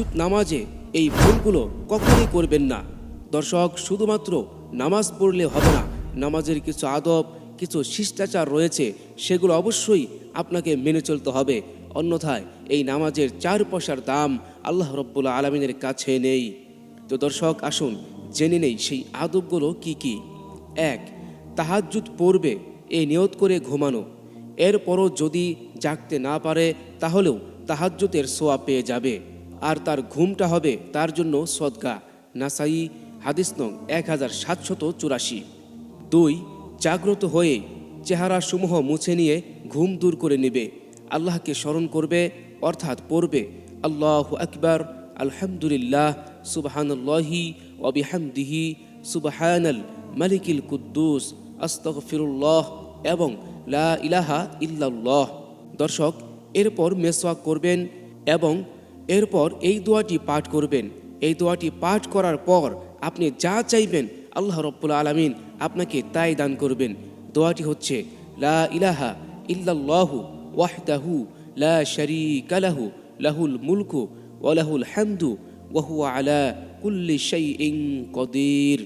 তাহাজ্জুদ নামাজে এই ভুলগুলো কখনোই করবেন না। দর্শক, শুধুমাত্র নামাজ পড়লে হবে না, নামাজের কিছু আদব, কিছু শিষ্টাচার রয়েছে, সেগুলো অবশ্যই আপনাকে মেনে চলতে হবে। অন্যথায় এই নামাজের চার পয়সার দাম আল্লাহ রব্বুল্লা আলমিনের কাছে নেই। তো দর্শক, আসুন জেনে নেই সেই আদবগুলো কি কি। এক তাহাজ্জুদ পড়বে এই নিয়ত করে ঘুমানো। এরপরও যদি জাগতে না পারে, তাহলেও তাহাজ্জুদের সোয়া পেয়ে যাবে। আর তার ঘুমটা হবে তার জন্য সদকা। নাসাই, হাদিস নং এক হাজার সাতশত চুরাশি। দুই, জাগ্রত হয়ে চেহারাসমূহ মুছে নিয়ে ঘুম দূর করে নেবে। আল্লাহকে স্মরণ করবে, অর্থাৎ পড়বে, আল্লাহ আকবার, আলহামদুলিল্লাহ, সুবাহানুল্লাহি অবিহামদিহি সুবাহানাল মালিকিল কুদ্দুস, আস্তগফিরুল্লাহ এবং লা ইলাহা ইল্লাল্লাহ। দর্শক, এরপর মেসওয়াক করবেন এবং এরপর এই দোয়াটি পাঠ করবেন। এই দোয়াটি পাঠ করার পর আপনি যা চাইবেন আল্লাহ রব্বুল আলমিন আপনাকে তাই দান করবেন। দোয়াটি হচ্ছে, লা ইলাহা ইল্লাল্লাহু ওয়াহদাহু লা শারীকা লাহু, লাহুল মুলকু ওয়া লাহুল হামদু আলা কুল্লি শাইইন কদির।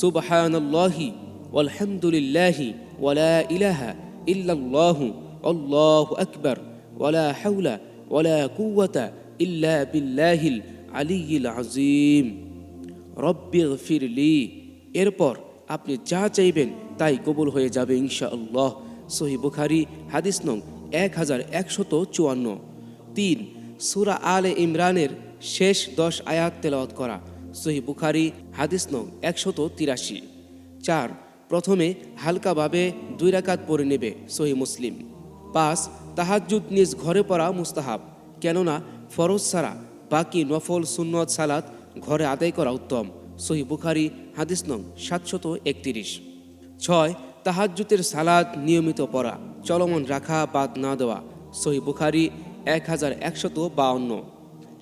সুবহানাল্লাহি ওয়ালহামদুলিল্লাহি ওয়া ইলাহা ইল্লাল্লাহু, আল্লাহু আকবার, ওয়া লা হাওলা ওয়া কুওয়াতা ইল্লা বিল্লাহিল আলিয়্যিল আযীম। রব্বি ফিরলি এরপর আপনি যা চাইবেন তাই কবুল হয়ে যাবে ইনশাআল্লাহ। সহি বুখারি, হাদিস নং এক হাজার একশত চুয়ান্ন তিন, সুরা আলে ইমরানের শেষ দশ আয়াত তেলাওয়াত করা। সহি বুখারি, হাদিস নং একশত তিরাশি চার, প্রথমে হালকাভাবে দুই রাকাত পরে নেবে সহি মুসলিম। পাঁচ, তাহাজ্জুদ নিজ ঘরে পড়া মুস্তাহাব। কেননা ফরজ ছাড়া বাকি নফল, সুন্নত, সালাত ঘরে আদায় করা উত্তম। সহি বুখারি, হাদিস নং সাতশত একত্রিশ। ছয় তাহাজ্জুতের সালাদ নিয়মিত পড়া, চলমান রাখা বাদ না দেওয়া। সহি বুখারি এক হাজার একশত বাউন্ন।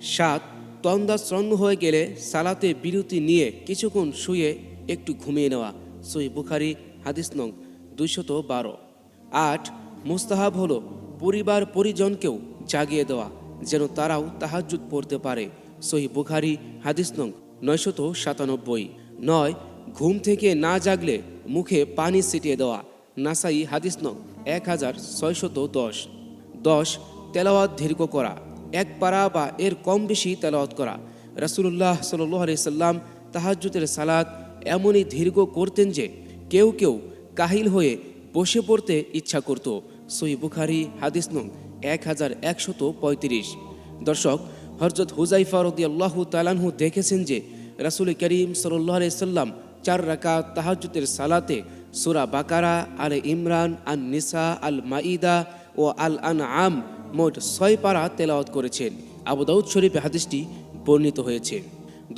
সাত তন্দা শ্রন্ন হয়ে গেলে সালাতে বিরতি নিয়ে কিছুক্ষণ শুয়ে একটু ঘুমিয়ে নেওয়া। সহি বুখারি, হাদিস নং দুইশত বারো। আট, মুস্তাহাব হলো পরিবার পরিজনকেও জাগিয়ে দেওয়া। যেন তারাও তাহাজ্জুদ পড়তে পারে। সহি বুখারি, হাদিস নং নয়শত সাতানব্বই। নয়, ঘুম থেকে না জাগলে মুখে পানি ছিটিয়ে দেওয়া। নাসাই, হাদিস নং এক হাজার ছয়শত দশ। দশ, তেলাওয়াত দীর্ঘ করা। এক পারা বা এর কম বেশি তেলাওয়াত করা। রাসুল্লাহ সাল্লি সাল্লাম তাহাজ্জুদের সালাত এমনই দীর্ঘ করতেন যে কেউ কেউ কাহিল হয়ে বসে পড়তে ইচ্ছা করত। সই বুখারি, হাদিস নং এক হাজার একশত পঁয়ত্রিশ। দর্শক হরজত হুজাইফা রদি আল্লাহ তালানহু দেখেছেন যে রাসুল করিম সাল্লাহ সাল্লাম চার রাকাত তাহাজুতের সালাতে সুরা বাকারা, আল ইমরান আল নিসা আল মাইদা ও আল আন আম মোট ছয় পারা তেলাওয়াত করেছেন। আবু দাউদ শরীফে হাদিসটি বর্ণিত হয়েছে।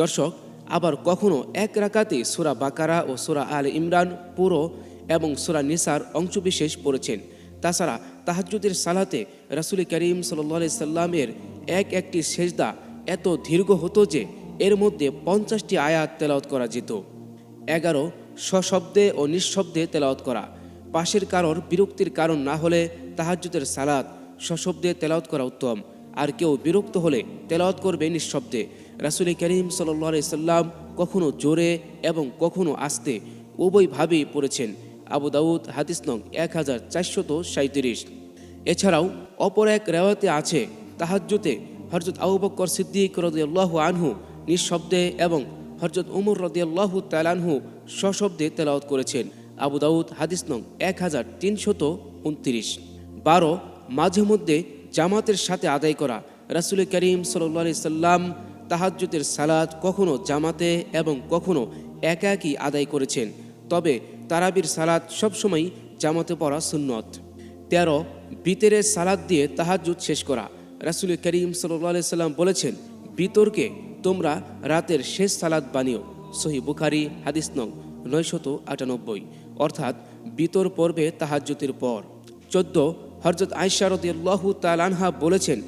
দর্শক, আবার কখনো এক রাকাতে সুরা বাকারা ও সুরা আল ইমরান পুরো এবং সুরা নিসার অংশবিশেষ পড়েছেন। তাছাড়া তাহাজ্জুদের সালাতে রাসুল করিম সাল্লি সাল্লামের এক একটি সেজদা এত দীর্ঘ হতো যে এর মধ্যে পঞ্চাশটি আয়াত তেলাওয়াত করা যেত। এগারো, সশব্দে ও নিঃশব্দে তেলাওয়াত করা। পাশের কারোর বিরক্তির কারণ না হলে তাহাজ্জুদের সালাত সশব্দে তেলাওয়াত করা উত্তম। আর কেউ বিরক্ত হলে তেলাওয়াত করবে নিঃশব্দে। রাসুল করিম সাল্লি সাল্লাম কখনো জোরে এবং কখনো আস্তে উভয়ভাবেই পড়েছেন। আবু দাউদ, হাদিস নং এক হাজার চারশত সাঁত্রিশ এছাড়াও অপর এক রেওয়াতে আছে তাহাজ্জুতে হরজত আবু বক্কর সিদ্দিক রদিয়াল্লাহ আনহু নিঃশব্দে এবং হরজত উমর রদিয়াল্লাহ তালানহু সশব্দে তেলাওয়াত করেছেন। আবু দাউদ, হাদিস নং এক হাজার তিনশত উনত্রিশ। বারো, মাঝে মধ্যে জামাতের সাথে আদায় করা। রাসুল করিম সাল্লি সাল্লাম তাহাজ্জুদের সালাদ কখনো জামাতে এবং কখনো একাকী আদায় করেছেন। তবে তারাবির সালাদ সবসময় জামাতে পড়া সুন্নত। তেরো বিতেরের সালাদ দিয়ে তাহাজুদ শেষ করা। রাসুল করিম সাল্লি সাল্লাম বলেছেন, বিতর্কে তোমরা রাতের শেষ সালাদ বানিও। সহি বুখারি, হাদিস নং নয়শত আটানব্বই। অর্থাৎ বিতর পর্বে তাহাজ্জুতের পর। চোদ্দ হরজত আইসারদিয়াল্লাহু তালানহা বলেছেন,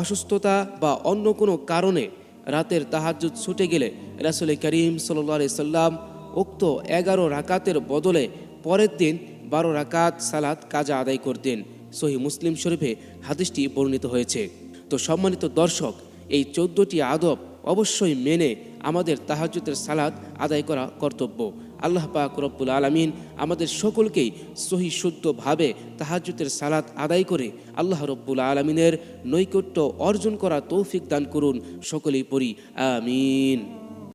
অসুস্থতা বা অন্য কোনো কারণে রাতের তাহাজ্জুদ ছুটে গেলে রাসুল করিম সাল্লি সাল্লাম উক্ত এগারো রাকাতের বদলে পরের দিন বারো রাকাত সালাত কাজা আদায় করতেন। সহি মুসলিম শরীফে হাদিসটি বর্ণিত হয়েছে। তো সম্মানিত দর্শক, এই চোদ্দোটি আদব অবশ্যই মেনে আমাদের তাহাজুদের সালাদ আদায় করা কর্তব্য। আল্লাহ পাক রব্বুল আলমিন আমাদের সকলকেই সহি শুদ্ধভাবে তাহাজুদের সালাত আদায় করে আল্লাহ রব্বুল আলমিনের নৈকট্য অর্জন করা তৌফিক দান করুন। সকলেই পড়ি, আমিন।